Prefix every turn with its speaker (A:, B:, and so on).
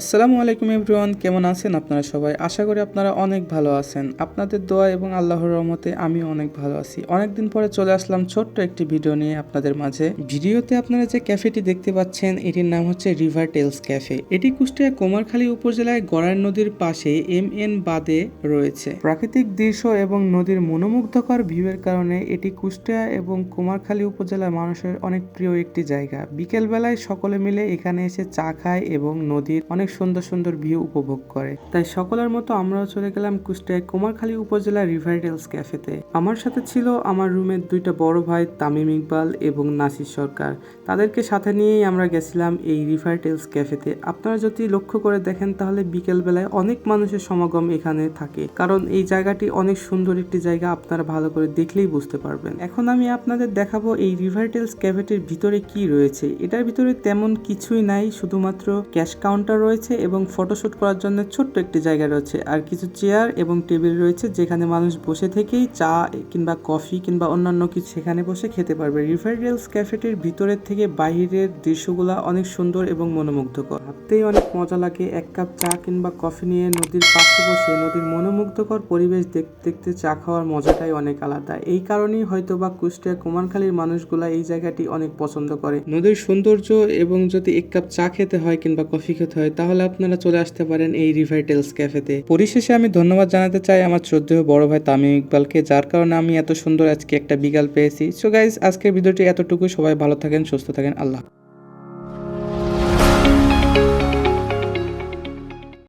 A: আসসালামু আলাইকুম এভরিওয়ান, কেমন আছেন আপনারা সবাই? আশা করি আপনারা অনেক ভালো আছেন। আপনাদের দোয়া এবং আল্লাহর রহমতে আমি অনেক ভালো আছি। অনেকদিন পরে চলে আসলাম ছোট্ট একটি ভিডিও নিয়ে আপনাদের মাঝে। ভিডিওতে আপনারা যে ক্যাফেটি দেখতে পাচ্ছেন, এটির নাম হচ্ছে রিভার টেলস ক্যাফে। এটি কুষ্টিয়া কুমারখালী উপজেলায় গড়াই নদীর পাশে এম এন বাদে রয়েছে। প্রাকৃতিক দৃশ্য এবং নদীর মনোমুগ্ধকর ভিউয়ের কারণে এটি কুষ্টিয়া এবং কুমারখালী উপজেলার মানুষের অনেক প্রিয় একটি জায়গা। বিকেলবেলায় সকলে মিলে এখানে এসে চা খায় এবং নদীর অনেক সুন্দর সুন্দর ভিউ উপভোগ করে। তাই সকলের মতো আমরাও চলে গেলাম কুষ্টিয়ায় কুমারখালী উপজেলার রিভাইডেলস ক্যাফেতে আমার সাথে ছিল আমার রুমের দুইটা বড় ভাই তামিম ইকবাল এবং নাসির সরকার। তাদেরকে সাথে নিয়েই আমরা গেছিলাম এই রিভাইডেলস ক্যাফেতে আপনারা যদি লক্ষ্য করে দেখেন তাহলে বিকেলবেলায় অনেক মানুষের সমাগম এখানে থাকে। কারণ এই জায়গাটি অনেক সুন্দর একটি জায়গা, আপনারা ভালো করে দেখলেই বুঝতে পারবেন। এখন আমি আপনাদের দেখাবো এই রিভাইটেলস ক্যাফেটির ভিতরে কি রয়েছে। এটার ভিতরে তেমন কিছুই নাই, শুধুমাত্র ক্যাশ কাউন্টার রয়েছে। এবং ফটোশুট করার জন্য ছোট্ট একটি জায়গা রয়েছে। আর কিছু চেয়ার এবং টেবিল রয়েছে যেখানে মানুষ বসে থেকেই চা কিংবা কফি কিংবা অন্যান্য কিছু সেখানে বসে খেতে পারবে। রিভাইটেলস ক্যাফেটির ভিতরের থেকে বাইরের দৃশ্যগুলা অনেক সুন্দর এবং মনোমুগ্ধকর। ভাবতেই অনেক মজা লাগে এক কাপ চা কিংবা কফি নিয়ে নদীর পাশে বসে। নদীর মনোমুগ্ধকর পরিবেশ দেখতে দেখতে চা খাওয়ার মজাটাই অনেক আলাদা। এই কারণেই হয়তো বা কুষ্টিয়া কুমারখালীর মানুষগুলা এই জায়গাটি অনেক পছন্দ করে। নদীর সৌন্দর্য এবং যদি এক কাপ চা খেতে হয় কিংবা কফি খেতে হয় তাহলে আপনারা চলে আসতে পারেন এই রিভাইটেলস ক্যাফেতে পরিশেষে আমি ধন্যবাদ জানাতে চাই আমার শ্রদ্ধেয় বড় ভাই তামিম ইকবালকে, যার কারণে আমি এত সুন্দর আজকে একটা বিকাল পেয়েছি। সো গাইজ আজকের ভিডিওটি এতটুকু সবাই ভালো থাকেন, সুস্থ থাকেন। আল্লাহ